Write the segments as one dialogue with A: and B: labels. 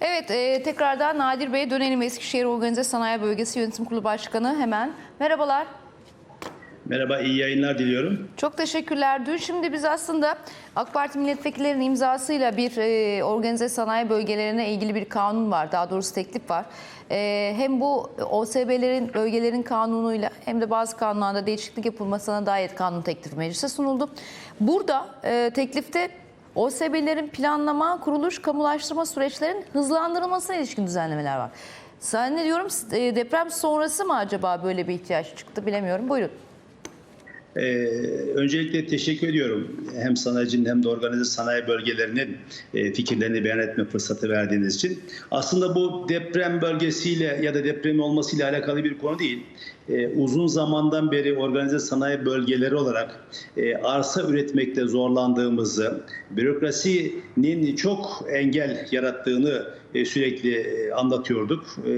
A: Evet, e, tekrardan Nadir Bey'e dönelim. Eskişehir Organize Sanayi Bölgesi Yönetim Kurulu Başkanı hemen. Merhabalar.
B: Merhaba, iyi yayınlar diliyorum.
A: Çok teşekkürler. Dün şimdi biz aslında AK Parti milletvekillerinin imzasıyla bir e, organize sanayi bölgelerine ilgili bir kanun var. Daha doğrusu teklif var. E, hem bu OSB'lerin, bölgelerin kanunuyla hem de bazı kanunlarda değişiklik yapılmasına dair kanun teklifi meclise sunuldu. Burada e, teklifte OSB'lerin planlama, kuruluş, kamulaştırma süreçlerinin hızlandırılmasına ilişkin düzenlemeler var. Zannediyorum e, deprem sonrası mı acaba böyle bir ihtiyaç çıktı bilemiyorum. Buyurun.
B: Ee, öncelikle teşekkür ediyorum hem sanayicinin hem de organize sanayi bölgelerinin e, fikirlerini beyan etme fırsatı verdiğiniz için. Aslında bu deprem bölgesiyle ya da depremin olmasıyla alakalı bir konu değil. Ee, uzun zamandan beri organize sanayi bölgeleri olarak e, arsa üretmekte zorlandığımızı, bürokrasinin çok engel yarattığını e, sürekli e, anlatıyorduk. E,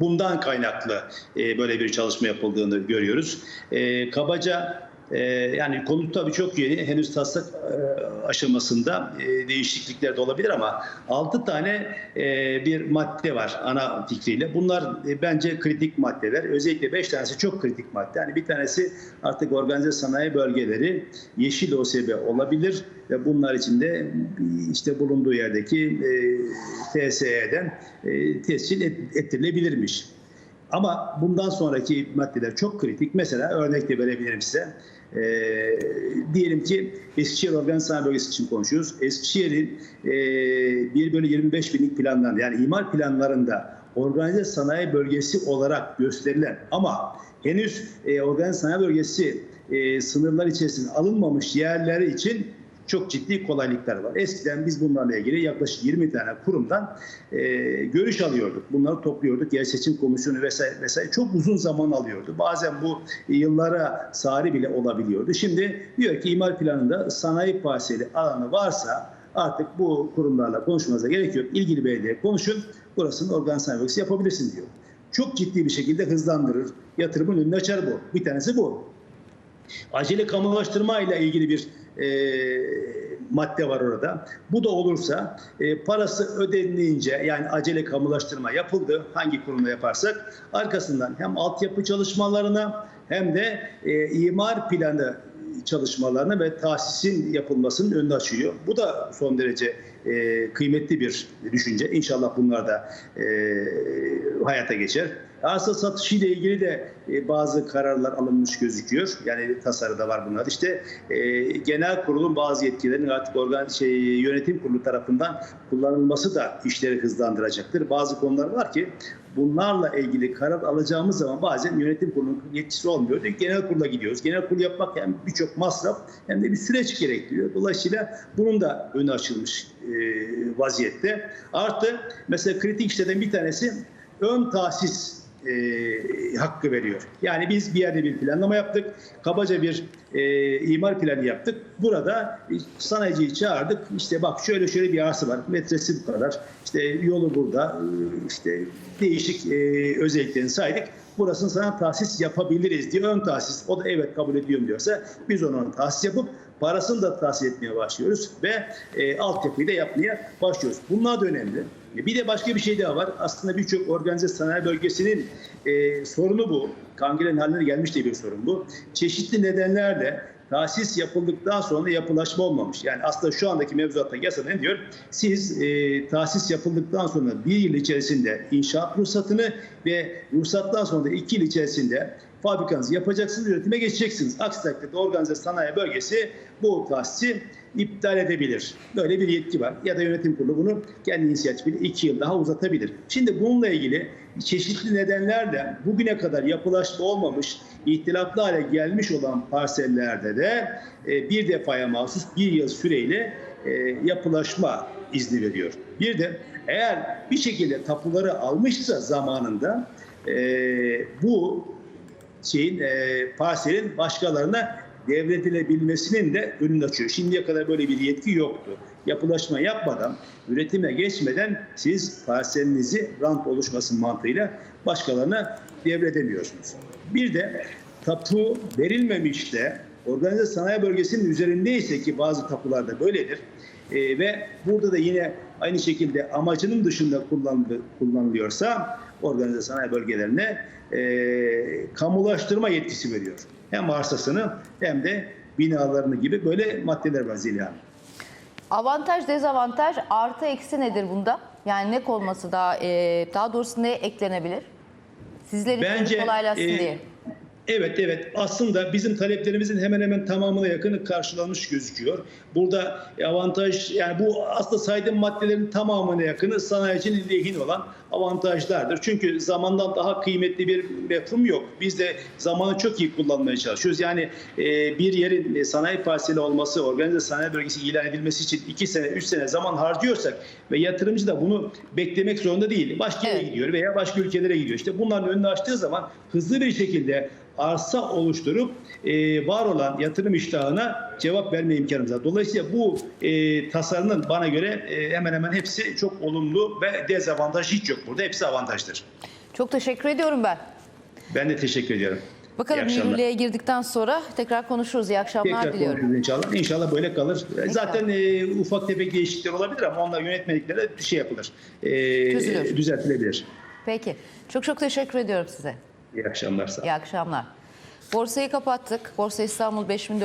B: bundan kaynaklı e, böyle bir çalışma yapıldığını görüyoruz. E, kabaca e, yani konu tabii çok yeni. Henüz taslak e, aşamasında e, değişiklikler de olabilir ama 6 tane e, bir madde var ana fikriyle. Bunlar e, bence kritik maddeler. Özellikle 5 tanesi çok kritik madde. Yani bir tanesi artık organize sanayi bölgeleri yeşil OSB olabilir ve bunlar içinde işte bulunduğu yerdeki e, TSE'den e, tescil et, ettirilebilirmiş. Ama bundan sonraki maddeler çok kritik. Mesela örnek de verebilirim size. Ee, diyelim ki Eskişehir Organize Sanayi Bölgesi için konuşuyoruz. Eskişehir'in e, 1 bölü 25 binlik planlarında yani imar planlarında organize sanayi bölgesi olarak gösterilen ama henüz e, organize sanayi bölgesi e, sınırlar içerisinde alınmamış yerleri için çok ciddi kolaylıklar var. Eskiden biz bunlarla ilgili yaklaşık 20 tane kurumdan e, görüş alıyorduk. Bunları topluyorduk. Yer seçim komisyonu vesaire vesaire çok uzun zaman alıyordu. Bazen bu yıllara sari bile olabiliyordu. Şimdi diyor ki imar planında sanayi parseli alanı varsa artık bu kurumlarla konuşmanıza gerek yok. İlgili belediye konuşun. Burasının organ sanayi yapabilirsin diyor. Çok ciddi bir şekilde hızlandırır. Yatırımın önünü açar bu. Bir tanesi bu. Acele kamulaştırma ile ilgili bir e, madde var orada. Bu da olursa e, parası ödendiğince yani acele kamulaştırma yapıldı hangi kurumda yaparsak arkasından hem altyapı çalışmalarına hem de e, imar planı çalışmalarına ve tahsisin yapılmasının önünü açıyor. Bu da son derece e, kıymetli bir düşünce. İnşallah bunlar da e, hayata geçer. Arsa satışı ile ilgili de e, bazı kararlar alınmış gözüküyor. Yani tasarıda var bunlar. İşte e, genel kurulun bazı yetkilerinin artık organ şey yönetim kurulu tarafından kullanılması da işleri hızlandıracaktır. Bazı konular var ki bunlarla ilgili karar alacağımız zaman bazen yönetim kurulunun yetkisi olmuyor. Genel kurula gidiyoruz. Genel kurul yapmak hem birçok masraf hem de bir süreç gerektiriyor. Dolayısıyla bunun da önü açılmış vaziyette. Artı mesela kritik işlerden bir tanesi ön tahsis e, hakkı veriyor. Yani biz bir yerde bir planlama yaptık, kabaca bir e, imar planı yaptık. Burada sanayiciyi çağırdık. İşte bak şöyle şöyle bir arsa var, metresi bu kadar. İşte yolu burada, işte değişik e, özelliklerini saydık. Burasını sana tahsis yapabiliriz diye ön tahsis. O da evet kabul ediyorum diyorsa biz onu tahsis yapıp parasını da tahsis etmeye başlıyoruz ve e, altyapıyı da yapmaya başlıyoruz. Bunlar da önemli. Bir de başka bir şey daha var. Aslında birçok organize sanayi bölgesinin e, sorunu bu. Kangren haline gelmiş diye bir sorun bu. Çeşitli nedenlerle tahsis yapıldıktan sonra yapılaşma olmamış. Yani aslında şu andaki mevzuatta yasa ne diyor? Siz e, tahsis yapıldıktan sonra bir yıl içerisinde inşaat ruhsatını ve ruhsattan sonra da iki yıl içerisinde fabrikanızı yapacaksınız, üretime geçeceksiniz. Aksi takdirde organize sanayi bölgesi bu tahsisi iptal edebilir. Böyle bir yetki var. Ya da yönetim kurulu bunu kendi inisiyatifiyle iki yıl daha uzatabilir. Şimdi bununla ilgili çeşitli nedenlerle bugüne kadar yapılaşma olmamış, ihtilaflı hale gelmiş olan parsellerde de e, bir defaya mahsus bir yıl süreyle e, yapılaşma izni veriyor. Bir de eğer bir şekilde tapuları almışsa zamanında e, bu şeyin e, parselin başkalarına devredilebilmesinin de önünü açıyor. Şimdiye kadar böyle bir yetki yoktu. Yapılaşma yapmadan, üretime geçmeden siz parselinizi rant oluşması mantığıyla başkalarına devredemiyorsunuz. Bir de tapu verilmemiş de organize sanayi bölgesinin üzerindeyse ki bazı tapularda böyledir. E, ve burada da yine aynı şekilde amacının dışında kullanılı- kullanılıyorsa organize sanayi bölgelerine e, kamulaştırma yetkisi veriyor. Hem arsasını hem de binalarını gibi böyle maddeler var Zeliha.
A: Avantaj, dezavantaj, artı eksi nedir bunda? Yani ne konması daha, e, daha doğrusu ne eklenebilir? Sizler için
B: Bence
A: kolaylaşsın
B: e,
A: diye.
B: Evet evet aslında bizim taleplerimizin hemen hemen tamamına yakını karşılanmış gözüküyor. Burada avantaj yani bu aslında saydığım maddelerin tamamına yakını sanayicinin lehine olan avantajlardır. Çünkü zamandan daha kıymetli bir mefhum yok. Biz de zamanı çok iyi kullanmaya çalışıyoruz. Yani e, bir yerin e, sanayi parseli olması, organize sanayi bölgesi ilan edilmesi için 2 sene, 3 sene zaman harcıyorsak ve yatırımcı da bunu beklemek zorunda değil. Başka yere
A: Evet.
B: gidiyor veya başka ülkelere gidiyor. İşte bunların önünü açtığı zaman hızlı bir şekilde arsa oluşturup e, var olan yatırım iştahına cevap verme imkanımız var. Dolayısıyla bu e, tasarının bana göre e, hemen hemen hepsi çok olumlu ve dezavantaj hiç yok burada. Hepsi avantajdır.
A: Çok teşekkür ediyorum ben.
B: Ben de teşekkür ediyorum.
A: Bakalım yürürlüğe girdikten sonra tekrar konuşuruz. İyi akşamlar
B: Tekrar
A: diliyorum.
B: inşallah. İnşallah böyle kalır. Zaten e, ufak tefek değişiklikler olabilir ama onlar yönetmeliklere bir şey yapılır. E,
A: Çözülür.
B: düzeltilebilir.
A: Peki. Çok çok teşekkür ediyorum size.
B: İyi akşamlar. Sağ olun.
A: İyi akşamlar. Borsayı kapattık. Borsa İstanbul 5400